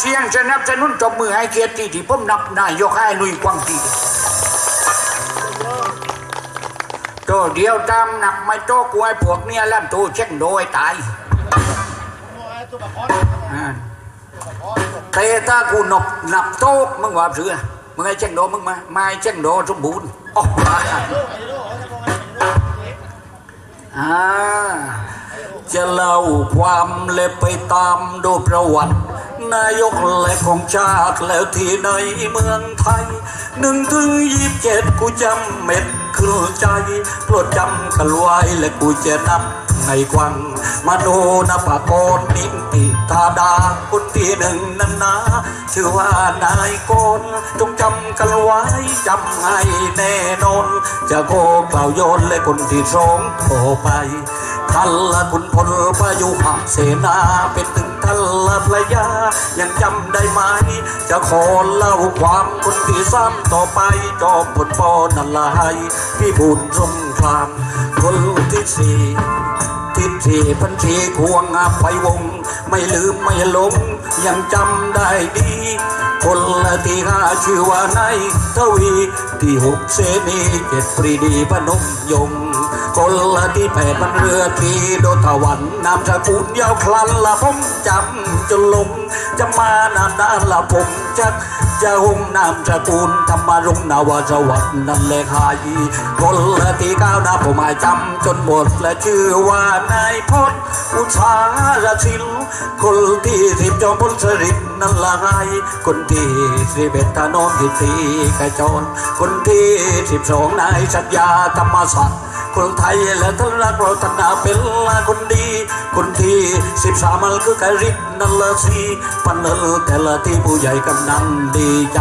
เชียงสนับสนุนตบมือให้เกียรติที่ผมนับนายกให้หนุยกวางทีโตเดียวตามหนักไม่โตกวยพวกเนี้ยแล้วตัวเช่งโดยตายอ่าแต่ถ้ากูหนบหนับโต๊ะมึงว่าเสือมึงไอ้เช่งโดมึงมาไม่เช่งโดสมบูรณ์ออกมาอ่าจะเล่าความเล็บไปตามดูประวัติ นายกและของชาติแล้วที่ในเมืองไทยหนึ่งถึงยี่สิบเจ็ดกูจำเม็ดขึ้นใจโปรดจำกันไว้และกูจะนับในควังมโนนปากรนิติธาดาคนที่หนึ่งนั้นนะชื่อว่านายโกนจงจำกันไว้จำให้แน่นอน จะโกกล่าวโยนและคนที่สองโทรไป ท่านละคุณพลประยุหเสนาเป็นถึงท่านละพระยา ยังจำได้ไหม จะขอเล่าความคนที่ซ้ำต่อไปจอมพลปอนันลายพี่บุญสงครามคนที่สี่ทิศที่พันธีควงอาไปวง ไม่ลืมไม่หลง ยังจำได้ดี คนละที่ห้าชื่อว่านายทวี ที่หกเสนีเจ็ดปรีดีพนมยง ค์คนละที่แปดมันเรือที่โดนถวันนามสกุลยาวคลันละผมจำจนลงจะมานานนานละผมจักจะหงนามสกุลธรรมรงนาวสวัสดิ์นั่นแหละหายคนละที่เก้าหนะผมหมายจำจนหมดและชื่อว่านายพจน์อุชารศิลคนที่สิบจอมพลสฤษดิ์นั่นละไงคนที่สิบเอ็ดตานนทิตีกระจรคนที่สิบสองนายสัญญาธรรมศักดิ์ คนไทยและท่านรักเราธนาเป็นละคนดี คนที่สิบสามมันคือกริบนั่นละสีปันเออแต่ละที่ผู้ใหญ่กำนันดีใจ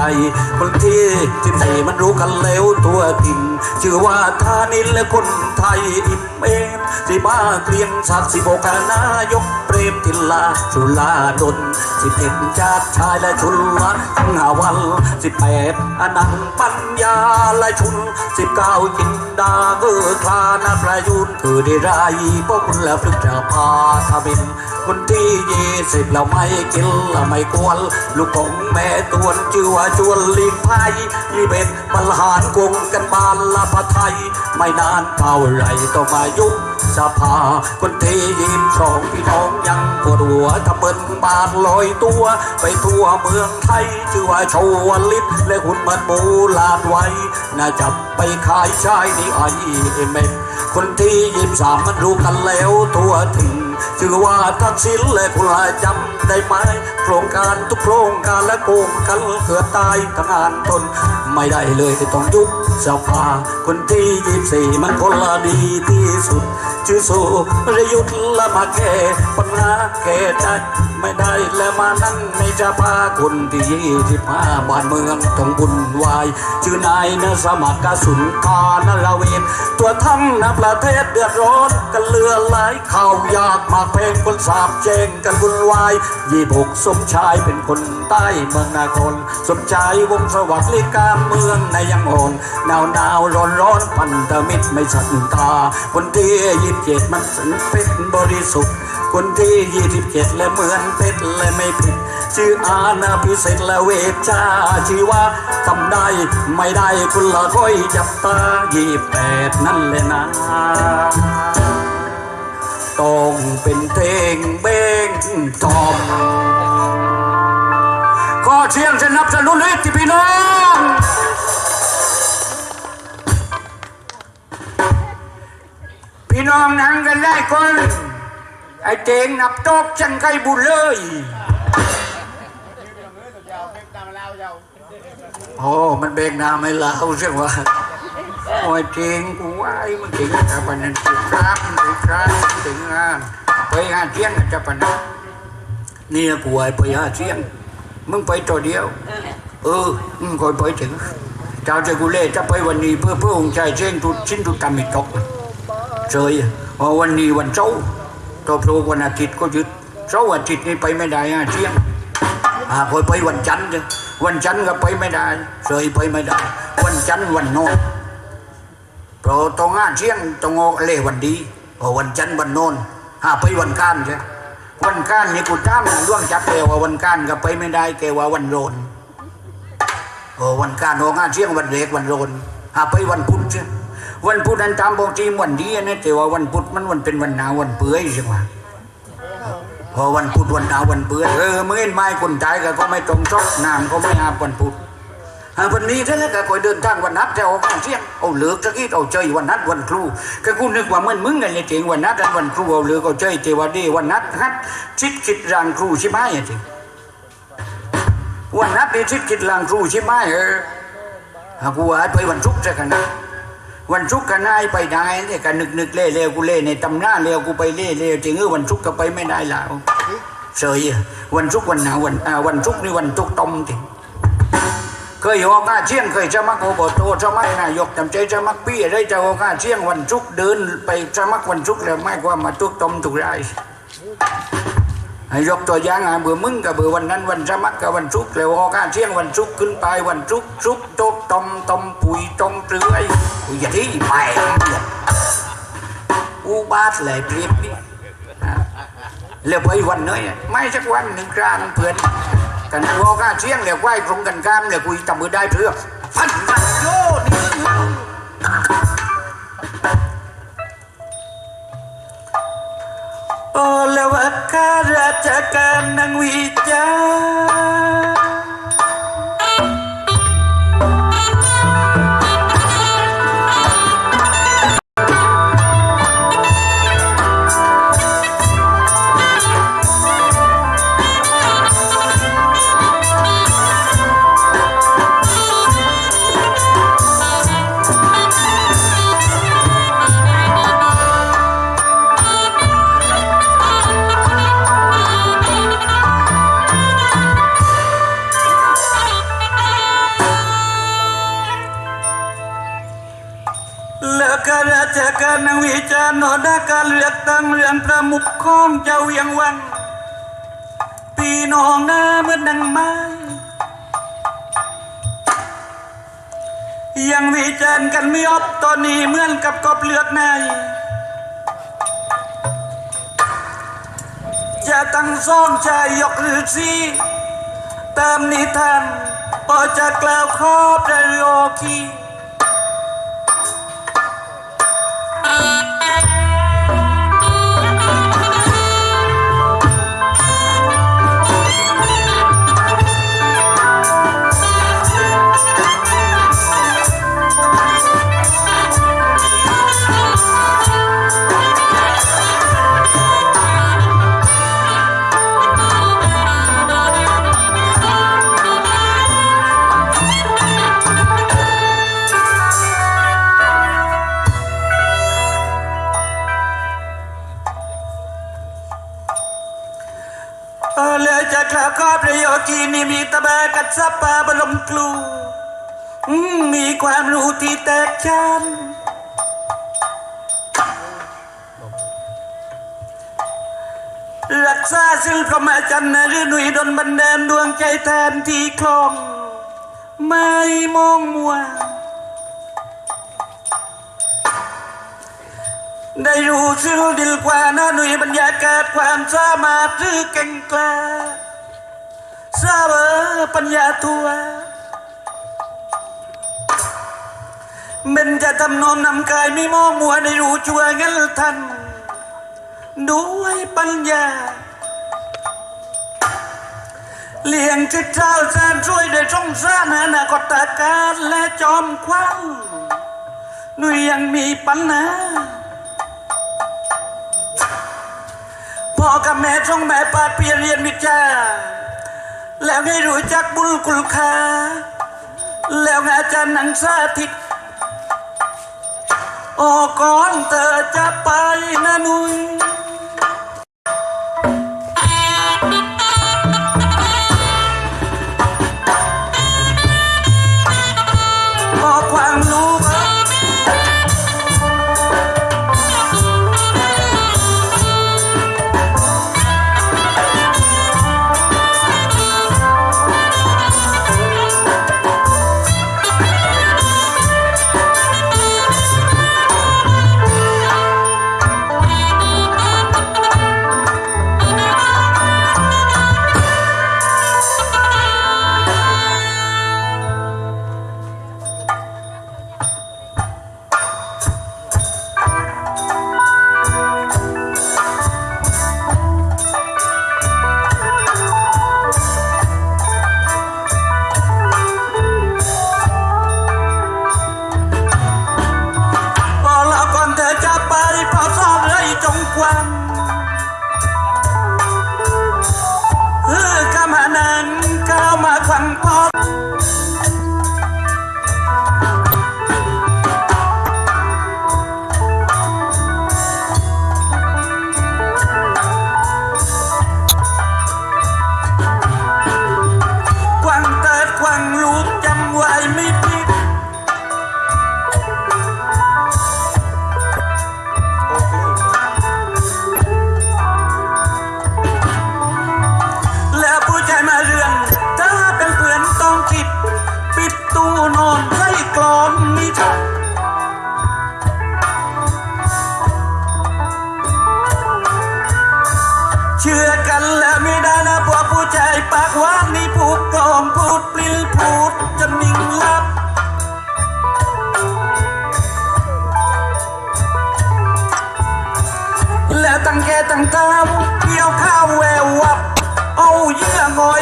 คนที่สิบสี่มันรู้กันแล้วตัวจริงชื่อว่าธานินและคนไทยอิ่มเอง สิบ้าเกรียงศักดิ์สิบหกนายกเปรมทิลาสุลาดลสิบเอ็ดชาติชายและชุนละทั้งหาวันสิบแปดอนันต์ปัญญาและชุนสิบเก้าจินดาเกอคลานาประยุนคือได้ไรพวกคุณและพฤกษาพาทบินคนที่ยี่สิบเราไม่กินเราไม่กวนลูกของแม่ตวนชื่อว่าจวนลีกไพยี่เป็นบรรหารกงกันบานละพะไทย ไม่นานเท่าไรต้องมายุบ สภาคนที่ยิ้มสองพี่น้องยังปวดหัวทำเบินบาดลอยตัว ไปทั่วเมืองไทยชื่อว่าชาวลิตและหุ่นมันมูลาดไว้ น่าจับไปขายชายนี่ไอเอ็มเอ็มคนที่ยิ้มสามมันรู้กันแล้วทั่วถึงชื่อว่าทักษิณและคุณลายจำได้ไหมโครงการทุกโครงการและโกงกันเกือตายทั้งานตนไม่ได้เลยต้องยุบสภาคนที่ยี่สี่มันคนละดีที่สุด ชื่อโซระยุทธ์ละมาแก้ปัญหาแก้ใจไม่ได้และมานั่งในสภาคนที่ยี่สิบห้าบ้านเมืองต้องบุญวาย ชื่อนายนสมัครกสุนทานละเวน ตัวทั้งนะประเทศเดือดร้อนกันเรือไหลข่าวยากมากเพลงคนสาบแจ้งกันบุญวายยี่หกสมชายเป็นคนใต้เมืองนาครสมชายวงสวัสดิ์ลิการเมืองในยังอ่อนหนาวหนาวร้อนร้อนพันธมิตรไม่สันตา คนที่ยี่สิบเจ็ดมันสันเป็นบริสุทธิ์ คนที่ยี่สิบเจ็ดและเหมือนเพชรและไม่ผิด ชื่ออาณาพิเศษและเวชาชีวะทำได้ไม่ได้คุณละก้อยจับตายี่แปดนั่นเลยนะ ต้องเป็นเพลงเบ้งทอมขอเชียงสนับสนุนให้ที่พี่น้องพี่น้องนั่งกันได้คนไอ้เจงนับโต๊ะจังไกบุญเลยโอ้มันเบงนาไม่ลาวใช่ไหม โอ้ยเจงกูว่าไอ้มันเจงจะปนันติครับติครับถึงงานไปหาเที่ยงจะปนันเนี่ยกูไอ้ไปหาเที่ยง มึงไปตัวเดียว เออมึงคอยไปถึงเจ้าจะกูเล่จะไปวันนี้เพื่อเพื่อองค์ชายเช่นทุดชิ้นทุดกรรมอีกตกเฉยพอวันนี้วันเสาร์ตัวโปรวันอาทิตย์ก็หยุดเสาร์อาทิตย์นี่ไปไม่ได้ฮะเที่ยงอ่าคอยไปวันจันทร์จ้ะวันจันทร์ก็ไปไม่ได้เฉยไปไม่ได้ วันจันทร์วันโน้น เพราะต้องห้าเที่ยงต้องออกเลวันดีพอวันจันทร์วันโนนหาไปวันก้านใช่วันก้านนี่กูจ้ามนะล่วงจับแกว่าวันก้านก็ไปไม่ได้แกว่าวันโรนโอ้วันก้านโองานเชียงวันเล็กวันโรนหาไปวันพุธเชียววันพุธนั้นตามบอกทีมวันดีนะแต่ว่าวันพุธมันวันเป็นวันหนาววันเปื่อยใช่ไหมพอวันพุธวันหนาววันเปื่อยเออเมื่อไม้คนตายก็ก็ไม่ตรงชอบน้ำก็ไม่อาบวันพุธ หาวันนี้ท่านก็คอยเดินทางวันนัดจะออกมาเที่ยงเอาเหลือกตะกี้เอาเจยวันนัดวันครูก็กูนึกว่ามันมึงไงเนี่ยจริงวันนัดวันครูเอาเหลือกเอาเจยเทวดีวันนัดฮัดชิดคิดรางครูใช่ไหมจริงวันนัดนี่ชิดคิดรางครูใช่ไหมเออหากูหายไปวันศุกร์จะกันนะวันศุกร์กันนายไปได้เนี่ยกันนึกนึกเล่เล่กูเล่ในตำหน้าเล่กูไปเล่เล่จริงเออวันศุกร์ก็ไปไม่ได้แล้วเสยวันศุกร์วันหนาววันอ่าวันศุกร์นี่วันตุกต้มจริง เคยออกาเชียงเคยจะมักโอบโตจะมักนายกจำใจจะมักปี้ได้จะออกาเชียงวันชุกเดินไปจะมักวันชุกแล้วไม่ความาตุกตมตุกไรให้ยกตัวอย่างอะเบื่อมึงกับเบื่อวันนั้นวันจะมักกับวันชุกแล้วออกาเชียงวันชุกขึ้นไปวันชุกชุกโตกตมตมปุ๋ยตมเปลือยอุยอย่าที่ไปอุบาทเลยเปรียบนี่แล้วไปวันเนยไม่สักวันหนึ่งกลางเพื่อน กันงอกาเชียงเหลียวไหวตรงกันข้ามเหลียวกุยจับมือได้เพื่อพันกันโยนี่โอ้แล้วว่าข้าราชการนางวิจารารเลืองเรื่องประมุขของเจ้าเวียงวังปีน้องหน้าเมื่อดังไม้ยังวิจารณ์กันไม่อบตอนนี้เหมือนกับกบเลือดในจะตั้งซ่องชายกหรือซีตามนิทานพอจะกล่าวครอบได้โอคี เออเลยจะกล่าวขอประโยชน์ที่นี่มีตะแบกัดซับปาบรมครูมีความรู้ที่แตกฉานรักษาศิลปมาจันทร์หรือหนุ่ยดนบันดาลดวงใจแทนที่คลอง ไม่มองมัว ได้รู้ซึ่งดิลกว่าน้าหนุ่ยบรรยากาศความสามารถหรือเก่งกล้าทราบเออปัญญาทัวมันจะทำนมนำกายไม่มองมัวได้รู้ชัวงั้นทันด้วยปัญญา เลี้ยงจิตเจ้าแสนช่วยโดยช่องสร้างอนาคตการและจอมควันหนุ่ยยังมีปัญหา พ่อกับแม่ช่องแม่ปาดเพียนเรียนวิชาแล้วให้รู้จักบุญคุณค่าแล้วอาจารย์หนังสาธิตโอ้ก่อนเธอจะไปนะนุยข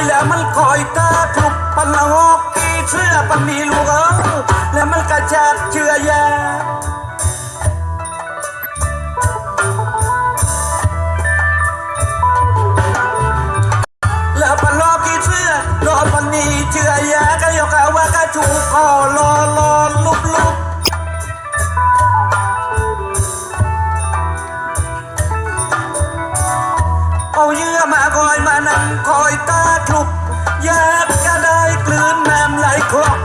แล้วมันคอยตาพลุกปันละงอกกี่เชื่อปันมีลูกเอ้แล้วมันกระจาดเชื่อแย่แล้วปันรอบกี่เชื่อรอบปันนี้เชื่อแย่ก็ยกเอาว่ากระจูกคอรอรอ คอยมานั่งคอยตาทุบอยากจะได้กลืนน้ำไหลคลอก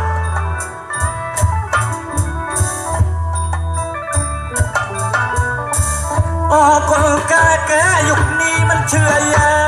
อ๋อคนกาแกยุคนี้มันเชื่อยา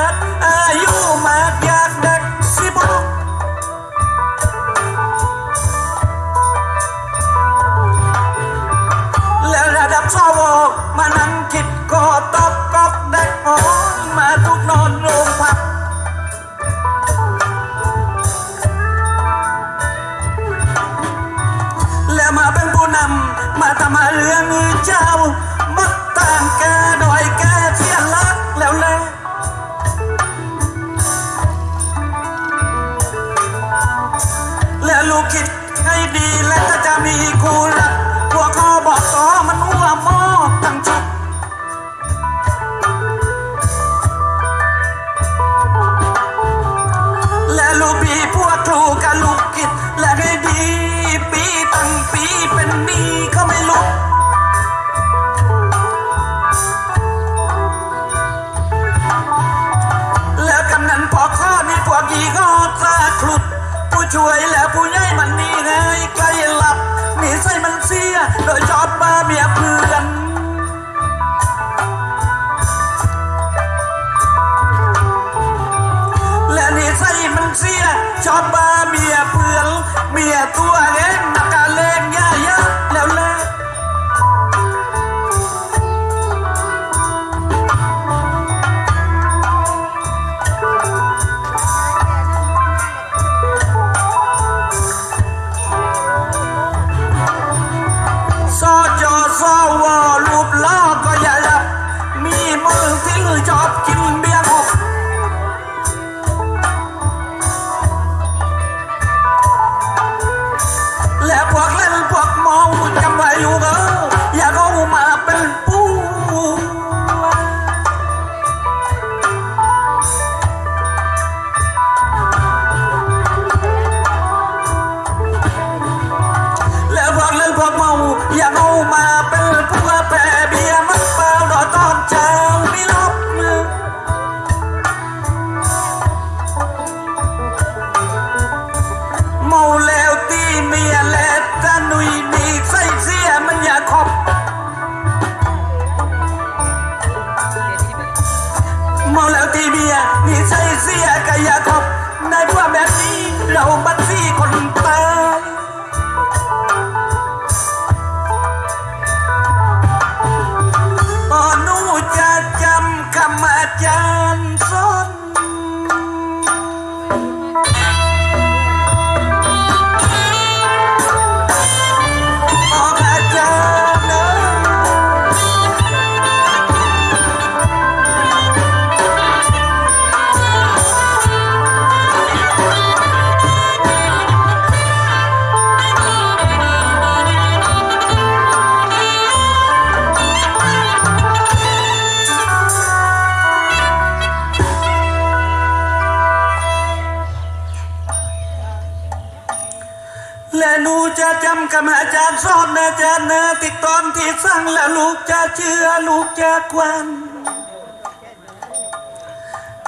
เชื่อลูกจากวัน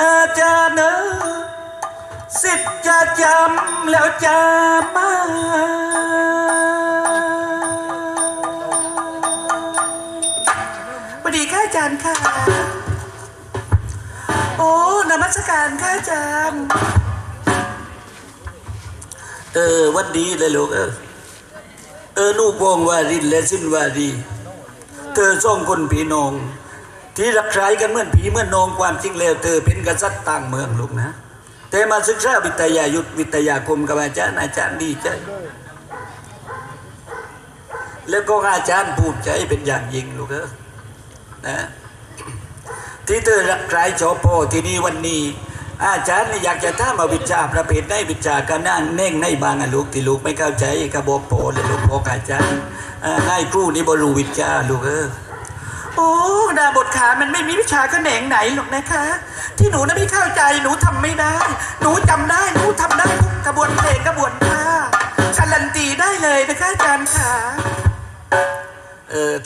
อาจารย์เนอสิทธิ์จะจำแล้วจะมาบดีค่ะอาจารย์ค่ะ โอ้นมัสการค่ะอาจารย์ เออ วันดีเลยลูกเออ เออ ลูกวงวารินและสิ้นวารี เธอส่องคนผีนอง ที่รักใครกันเหมือนผีเหมือนนองความจริงแล้วเธอเป็นกษัตริย์ต่างเมืองลูกนะ แต่มาศึกษาวิทยายุทธวิทยาคมกับอาจารย์อาจารย์ดีใจ แล้วก็อาจารย์ภูมิใจเป็นอย่างยิ่งลูกเออนะที่เธอรักใครชอบพ่อที่นี่วันนี้ อาจารย์นี่อยากจะถามมาวิชาประเภทได้วิชากันนั่นเน่งในบางลูกที่ลูกไม่เข้าใจก็บอกพ่เลยลูกบอกอาจารย์อ่าให้ครูนี่บรูวิชาลูกเออโอ้ดาบทขามันไม่มีวิชาแขนงไหนหรอกนะคะ ที่หนูน่ะไม่เข้าใจหนูทำไม่ได้ หนูจำได้หนูทำได้ทุกกระบวนเพลงกระบวนท่าการันตีได้เลยนะคะอาจารย์ขาเออ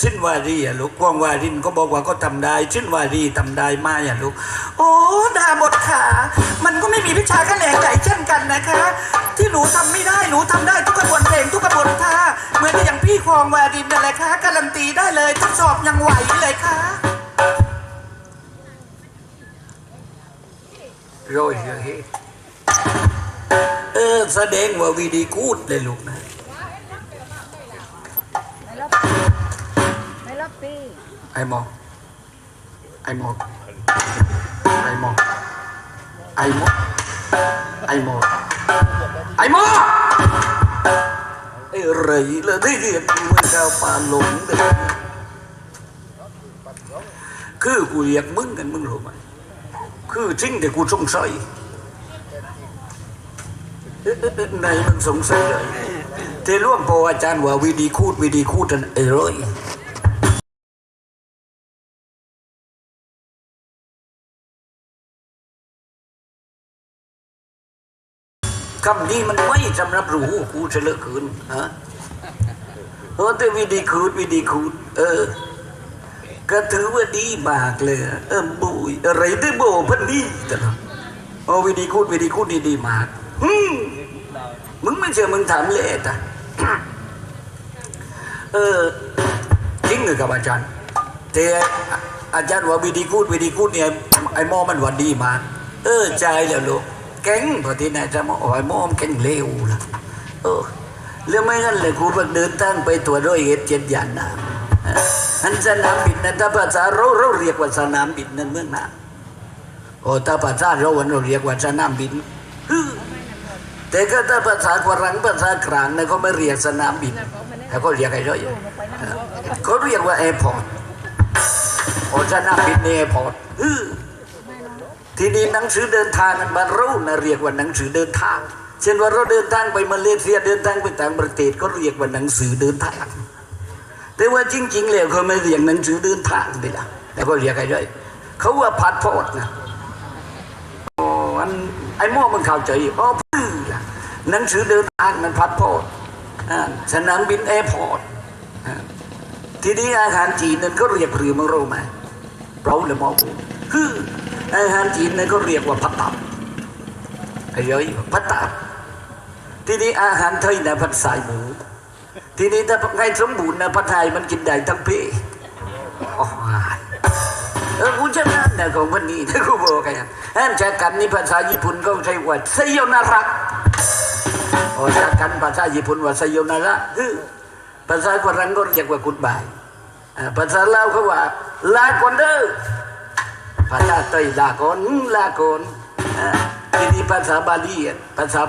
ชิ้นวารีอะลูกว่างวารินก็บอกว่าก็ทำได้ชิ้นวารีทำได้ไหมอะลูก โอ้ดาบทขา มันก็ไม่มีวิชาแขนงไหนเช่นกันนะคะ ที่หนูทำไม่ได้หนูทำได้ทุกกระบวนเพลงทุกกระบวนท่าเหมือนกับอย่างพี่ครองวาดินนั่นแหละค่ะการันตีได้เลยทดสอบยังไหวเลยค่ะโรยเฮ้เออแสดงว่าวีดีกูดเลยลูกนะ ไม่ไอ้หมอไอ้หมอไอ้หมอไอ้หมอไอ้หมอไอ้หมอไอ้ไรเลยที่เรียกมึงก้าวป่าหลงเด็กคือกูเรียกมึงกันมึงรู้ไหมคือจริงแต่กูสงสัยเอ๊ะเอ๊ะเอ๊ะไหนมันสงสัยเลยเทล่วงพออาจารย์ว่าวิดีคูดวิดีคูดกันเอ้ย คำนี้มันไม่สำหรับรู้กูจะเลิกคืนฮะเออแต่วิธีคืนวิธีคืนเออก็ถือว่าดีมากเลยเออบุยอะไรที่โบพันดีแต่ละโอ้วิธีคูดวิธีคูดนี่ดีมากฮึมมึงไม่เชื่อมึงถามเลยแต่เออจริงเลยกับอาจารย์แต่อาจารย์ว่าวิธีคูดวิธีคูดเนี่ยไอ้หมอมันว่าดีมากเออใจแล้วลูก เก่งพอที่ไหนจะมาโอ้ยมอมเก่งเร็วล่ะเออเรื่องไม่งั้นเลยครูเพิ่งเดินทางไปตัวร้อยเอ็ดเจ็ดยันนะอันสนามบินนั้นถ้าภาษาเราเราเรียกว่าสนามบินนั่นเมืองนาโอ้ถ้าภาษาเราเราเรียกว่าสนามบินแต่ก็ถ้าภาษาฝรั่งภาษากลางเนี่ยเขาไม่เรียกสนามบินแต่เขาเรียกอะไรด้วยเขาเรียกว่าแอร์พอร์ตโอ้สนามบินในแอร์พอร์ต ทีนี้หนังสือเดินทางนั้นบ้านเรานะเรียกว่าหนังสือเดินทาง เช่นว่าเราเดินทางไปมาเลเซียเดินทางไปต่างประเทศก็เรียกว่าหนังสือเดินทาง แต่ว่าจริง ๆ แล้วเขาไม่เรียกหนังสือเดินทางไปละแต่ก็เรียกอะไรด้วยเขาว่าพาสปอร์ตนะอ๋ออันไอ้หม้อมันเข้าใจอ๋อพื้อหนังสือเดินทางมันพาสปอร์ตสนามบินแอร์พอร์ตทีนี้อาหารจีนนั้นก็เรียกหรือมังรู้ไหมเราเลยมองคือ อาหารจีนนั้นก็เรียกว่าพัตตับไอ้ย้ยพัตตับทีนี้อาหารไทยนะผัดสายหมู ทีนี้ถ้าไงสมบูรณ์นะพระไทยมันกินได้ทั้งปีโอ้ยเออกูจะนั่นนะของวันนี้นะกูบอกกันแอมจากกันนี่ภาษาญี่ปุ่นก็ใช้ว่าไซโยนาระโอ้จากกันภาษาญี่ปุ่นว่าไซโยนาระคือภาษาฝรั่งก็เรียกว่ากุดบายภาษาลาวเขาว่าลาก่อนเด้อ ภาษาไทยลาก่อนลาก่อนอ่าทีนี้ภาษาบาลีอะภาษา